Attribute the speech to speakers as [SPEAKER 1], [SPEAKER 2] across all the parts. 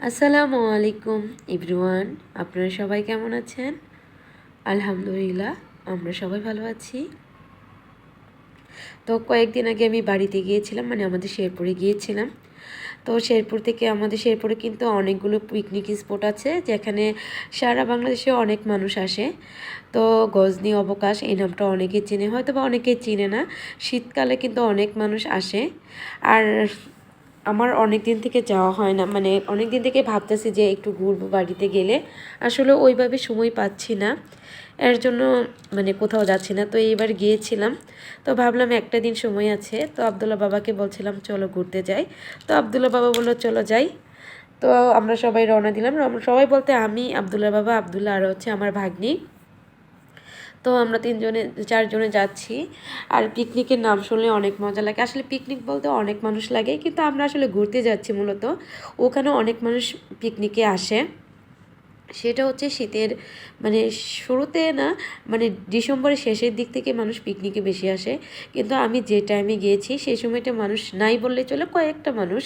[SPEAKER 1] আসসালামু আলাইকুম ইভরিওয়ান আপনারা সবাই কেমন আছেন? আলহামদুলিল্লাহ, আমরা সবাই ভালো আছি। তো কয়েকদিন আগে আমি বাড়িতে গিয়েছিলাম মানে আমাদের শেরপুরে গিয়েছিলাম। তো শেরপুর থেকে আমাদের শেরপুরে কিন্তু অনেকগুলো পিকনিক স্পট আছে, যেখানে সারা বাংলাদেশে অনেক মানুষ আসে। তো গজনি অবকাশ, এই নামটা অনেকে চেনে হয়তো বা অনেকে চিনে না। শীতকালে কিন্তু অনেক মানুষ আসে। আর আমার অনেক দিন থেকে যাওয়া হয় না মানে অনেক দিন থেকে ভাবতেছি যে একটু ঘুরবো বাড়িতে গেলে। আসলে ওইভাবে সময় পাচ্ছি না, এর জন্য মানে কোথাও যাচ্ছি না। তো এইবার গিয়েছিলাম, তো ভাবলাম একটা দিন সময় আছে। তো আবদুল্লা বাবাকে বলছিলাম, চলো ঘুরতে যাই। তো আবদুল্লা বাবা বলল, চলো যাই। তো আমরা সবাই রওনা দিলাম। সবাই বলতে আমি আবদুল্লা বাবা আবদুল্লা আর হচ্ছে আমার ভাগ্নি। তো আমরা তিনজনে, চারজনে যাচ্ছি। আর পিকনিকের নাম শুনলে অনেক মজা লাগে। আসলে পিকনিক বলতে অনেক মানুষ লাগে, কিন্তু আমরা আসলে ঘুরতে যাচ্ছি মূলত। ওখানে অনেক মানুষ পিকনিকে আসে। সেটা হচ্ছে শীতের মানে শুরুতে না মানে ডিসেম্বরের শেষের দিক থেকে মানুষ পিকনিকে বেশি আসে। কিন্তু আমি যে টাইমে গিয়েছি সেই সময়টা মানুষ নাই বললে চলে, কয়েকটা মানুষ।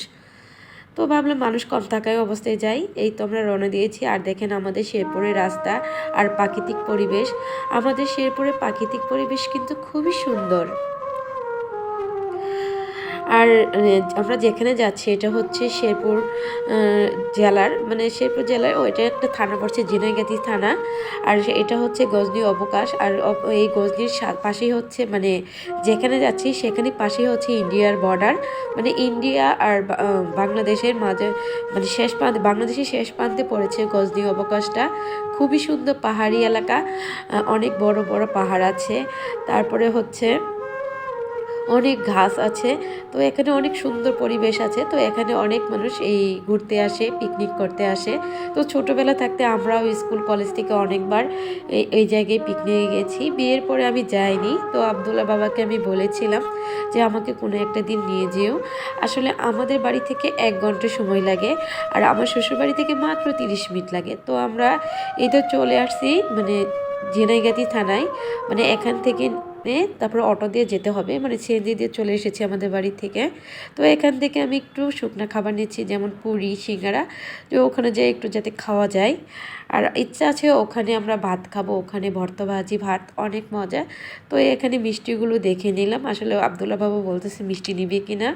[SPEAKER 1] তো ভাবলাম মানুষ কম থাকায় অবস্থায় যাই। এই তো আমরা রওনা দিয়েছি। আর দেখেন আমাদের শেরপুরের রাস্তা আর প্রাকৃতিক পরিবেশ। আমাদের শেরপুরের প্রাকৃতিক পরিবেশ কিন্তু খুবই সুন্দর। আর আমরা যেখানে যাচ্ছি, এটা হচ্ছে শেরপুর জেলার মানে শেরপুর জেলার ওইটা একটা থানা পড়ছে, জিনাইগাতি থানা, আর এটা হচ্ছে গজনি অবকাশ, আর এই গজনির পাশেই হচ্ছে মানে যেখানে যাচ্ছি, সেখানে পাশেই হচ্ছে ইন্ডিয়ার বর্ডার মানে ইন্ডিয়া আর বাংলাদেশের মাঝে মানে শেষ প্রান্তে, বাংলাদেশের শেষ প্রান্তে পড়েছে গজনি অবকাশটা, খুবই সুন্দর পাহাড়ি এলাকা অনেক বড় বড় পাহাড় আছে, তারপরে হচ্ছে অনেক ঘাস আছে, তো এখানে অনেক সুন্দর পরিবেশ আছে, তো এখানে অনেক মানুষ এই ঘুরতে আসে পিকনিক করতে আসে। তো ছোটোবেলা থাকতে আমরাও স্কুল কলেজ থেকে অনেকবার এই এই জায়গায় পিকনিকে গেছি। বিয়ের পরে আমি যাইনি, তো আবদুল্লা বাবাকে আমি বলেছিলাম যে আমাকে কোনো একটা দিন নিয়ে যেও। আসলে আমাদের বাড়ি থেকে এক ঘণ্টা সময় লাগে আর আমার শ্বশুরবাড়ি থেকে মাত্র তিরিশ মিনিট লাগে। তো আমরা এই তো চলে আসছি মানে জেনাইগাতি থানায় মানে এখান থেকে তারপরে অটো দিয়ে যেতে হবে। মানে সিএনজি দিয়ে চলে এসেছি আমাদের বাড়ি থেকে। তো এখান থেকে আমি একটু শুকনো খাবার নিচ্ছি, যেমন পুরি, সিঙ্গারা। তো ওখানে যেয়ে একটু যাতে খাওয়া যায়। আর ইচ্ছা আছে ওখানে আমরা ভাত খাব, ওখানে ভর্তা ভাজি, ভাত অনেক মজা। তো এখানে মিষ্টিগুলো দেখে নিলাম। আসলে আবদুল্লা বাবু বলতেছে মিষ্টি নিবে কি না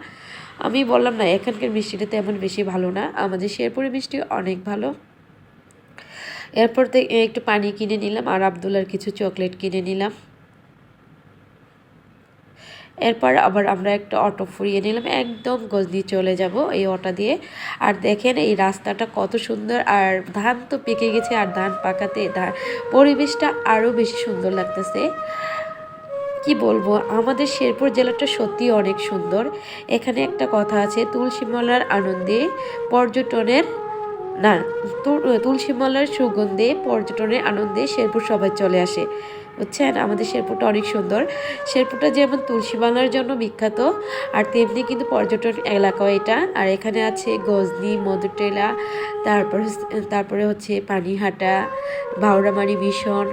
[SPEAKER 1] আমি বললাম, না, এখানকার মিষ্টিটা তেমন বেশি ভালো না। আমাদের শেরপুরের মিষ্টি অনেক ভালো। এরপর থেকে একটু পানি কিনে নিলাম আর আবদুল্লার কিছু চকলেট কিনে নিলাম। এরপর আবার আমরা একটা অটো ফুরিয়ে নিলাম, একদম গজনি চলে যাব এই অটো দিয়ে। আর দেখেন এই রাস্তাটা কত সুন্দর, আর ধান তো পেকে গেছে, আর ধান পাকাতে ধান, পরিবেশটা আরও বেশি সুন্দর লাগতেছে। কি বলব, আমাদের শেরপুর জেলাটা সত্যি অনেক সুন্দর। এখানে একটা কথা আছে তুলসীমলার আনন্দে পর্যটনের না তুলসীমলার সুগন্ধে পর্যটনের আনন্দে শেরপুর সবাই চলে আসে। বুঝছেন? আমাদের শেরপুরটা অনেক সুন্দর। শেরপুরটা যেমন তুলসীমালার জন্য বিখ্যাত, আর তেমনি কিন্তু পর্যটন এলাকাও এটা। আর এখানে আছে গজনি মধুটেলা তারপর তারপরে হচ্ছে পানিহাটা, বাউরামারি ভীষণ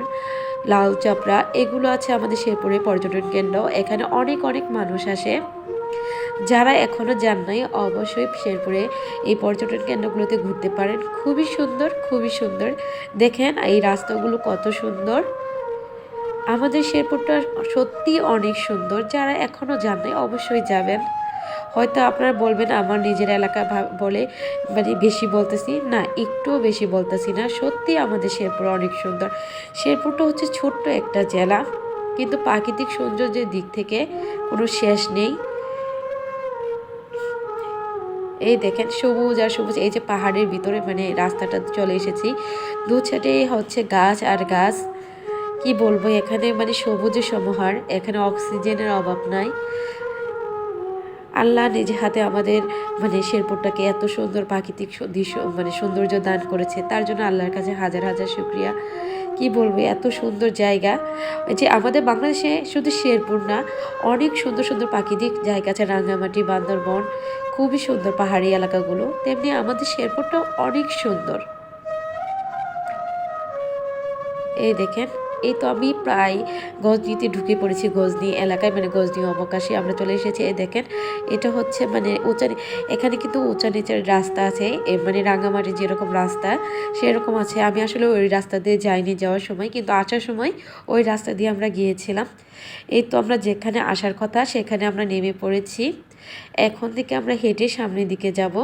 [SPEAKER 1] লাল চাপড়া এগুলো আছে আমাদের শেরপুরে পর্যটন কেন্দ্র। এখানে অনেক অনেক মানুষ আসে। যারা এখনও যান নাই, অবশ্যই শেরপুরে এই পর্যটন কেন্দ্রগুলোতে ঘুরতে পারেন। খুবই সুন্দর খুবই সুন্দর। দেখেন এই রাস্তাগুলো কত সুন্দর। আমাদের শেরপুরটা সত্যি অনেক সুন্দর। যারা এখনও যান নাই, অবশ্যই যাবেন। হয়তো আপনারা বলবেন, আমার নিজের এলাকা বলে মানে বেশি বলতেছি। না, একটুও বেশি বলতেছি না। সত্যি আমাদের শেরপুর অনেক সুন্দর। শেরপুরটা হচ্ছে ছোট্ট একটা জেলা। কিন্তু প্রাকৃতিক সৌন্দর্যের দিক থেকে কোনো শেষ নেই। এই দেখেন, সবুজ আর সবুজ, এই যে পাহাড়ের ভিতরে মানে রাস্তাটা চলে এসেছি। দু ছাটে হচ্ছে গাছ আর গাছ। কি বলব, এখানে মানে সবুজের সমাহার, এখানে অক্সিজেনের অভাব নাই। আল্লাহ নিজে হাতে আমাদের মানে শেরপুরটাকে এত সুন্দর প্রাকৃতিক দৃশ্য মানে সৌন্দর্য দান করেছে। তার জন্য আল্লাহর কাছে হাজার হাজার শুক্রিয়া। কি বলব, এত সুন্দর জায়গা। যে আমাদের বাংলাদেশে শুধু শেরপুর না, অনেক সুন্দর সুন্দর প্রাকৃতিক জায়গা আছে, রাঙ্গামাটি, বান্দরবন, খুবই সুন্দর পাহাড়ি এলাকাগুলো। তেমনি আমাদের শেরপুরটাও অনেক সুন্দর। এই দেখেন এই তো আমি প্রায় গজনিতে ঢুকে পড়েছি গজনি এলাকায় মানে গজনি অবকাশে আমরা চলে এসেছি। এই দেখেন, এটা হচ্ছে মানে উঁচা এখানে কিন্তু উঁচা নিচের রাস্তা আছে মানে রাঙামাটির যেরকম রাস্তা, সেরকম আছে। আমি আসলে ওই রাস্তা দিয়ে যাইনি যাওয়ার সময়, কিন্তু আসার সময় ওই রাস্তা দিয়ে আমরা গিয়েছিলাম। এই তো আমরা যেখানে আসার কথা, সেখানে আমরা নেমে পড়েছি। এখন থেকে আমরা হেঁটে সামনের দিকে যাব।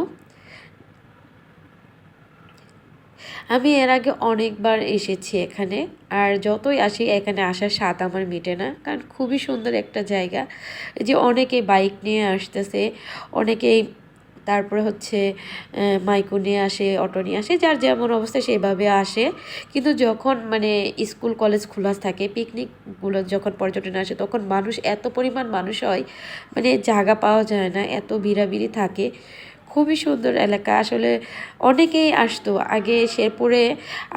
[SPEAKER 1] আমি এর আগে অনেকবার এসেছি এখানে, আর যতই আসি, এখানে আসার স্বাদ আমার মেটে না। কারণ খুবই সুন্দর একটা জায়গা। যে অনেকে বাইক নিয়ে আসতেছে, অনেকেই তারপরে হচ্ছে মাইকো নিয়ে আসে, অটো নিয়ে আসে, যার যেমন অবস্থা সেভাবে আসে। কিন্তু যখন মানে স্কুল, কলেজ খোলা থাকে, পিকনিকগুলো যখন পর্যটনে আসে, তখন মানুষ এত পরিমাণ মানুষ হয় মানে জায়গা পাওয়া যায় না, এত বিড়াবিড়ি থাকে। খুবই সুন্দর এলাকা। আসলে অনেকেই আসতো। আগে শেরপুরে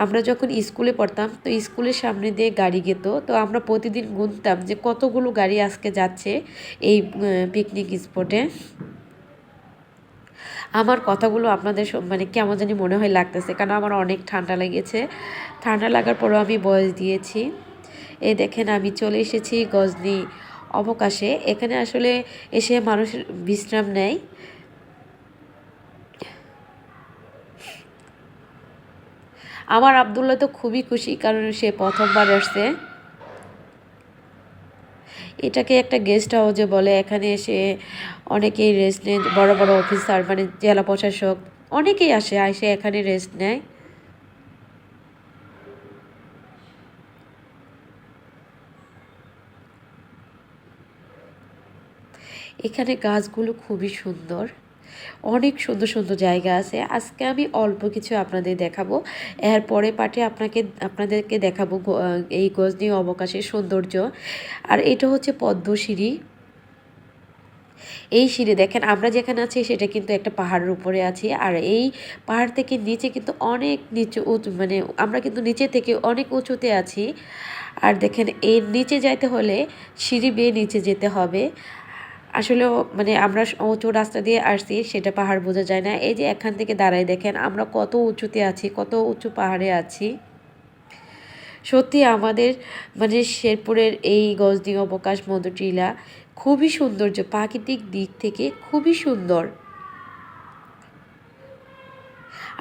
[SPEAKER 1] আমরা যখন স্কুলে পড়তাম, তো স্কুলের সামনে দিয়ে গাড়ি যেত তো আমরা প্রতিদিন গুনতাম যে কতগুলো গাড়ি আজকে যাচ্ছে এই পিকনিক স্পটে আমার কথাগুলো আপনাদের মানে কেমন জানি মনে হয় লাগতেছে, কারণ আমার অনেক ঠান্ডা লেগেছে। ঠান্ডা লাগার পরও আমি বয়স দিয়েছি। এ দেখেন, আমি চলে এসেছি গজনি অবকাশে। এখানে আসলে এসে মানুষ বিশ্রাম নেয়। আমার আবদুল্লাহ তো খুবই খুশি কারণ সে প্রথমবার আসছে। এটাকে একটা গেস্ট হাউসে বলে, এখানে এসে অনেকেই রেস্ট নেয়, বড় বড় অফিসার মানে জেলা প্রশাসক, অনেকেই আসে আসে এখানে রেস্ট নেয়। এখানে গাছগুলো খুবই সুন্দর। অনেক সুন্দর সুন্দর জায়গা আছে। আজকে আমি অল্প কিছু আপনাদের দেখাবো। এর পরে পাঠে আপনাকে, আপনাদেরকে দেখাবো এই গজনি অবকাশের সৌন্দর্য। আর এটা হচ্ছে পদ্মসিঁড়ি এই সিঁড়ি দেখেন, আমরা যেখানে আছি সেটা কিন্তু একটা পাহাড়ের উপরে আছি। আর এই পাহাড় থেকে নিচে কিন্তু অনেক নিচু উঁচু মানে আমরা কিন্তু নিচে থেকে অনেক উঁচুতে আছি। আর দেখেন, এর নিচে যাইতে হলে সিঁড়ি বেয়ে নিচে যেতে হবে। আসলেও মানে আমরা উঁচু রাস্তা দিয়ে আসছি, সেটা পাহাড় বোঝা যায় না। এই যে এখান থেকে দাঁড়াই দেখেন, আমরা কত উঁচুতে আছি, কত উঁচু পাহাড়ে আছি। সত্যি আমাদের মানে শেরপুরের এই গজদি অবকাশ মধুটিলা খুবই সৌন্দর্য প্রাকৃতিক দিক থেকে খুবই সুন্দর।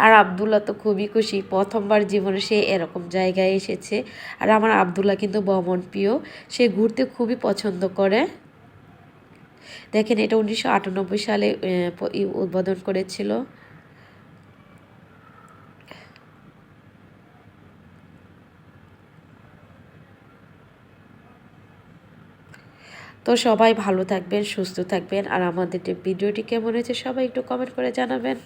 [SPEAKER 1] আর আবদুল্লাহ তো খুবই খুশি, প্রথমবার জীবনে সে এরকম জায়গায় এসেছে। আর আমার আবদুল্লাহ কিন্তু ভ্রমণ প্রিয় সে ঘুরতে খুবই পছন্দ করে। দেখেন, এটা উনিশশো আটানব্বই সালে উদ্বোধন করেছিল। তো সবাই ভালো থাকবেন, সুস্থ থাকবেন। আর আমাদের ভিডিওটি কেমন হয়েছে, সবাই একটু কমেন্ট করে জানাবেন।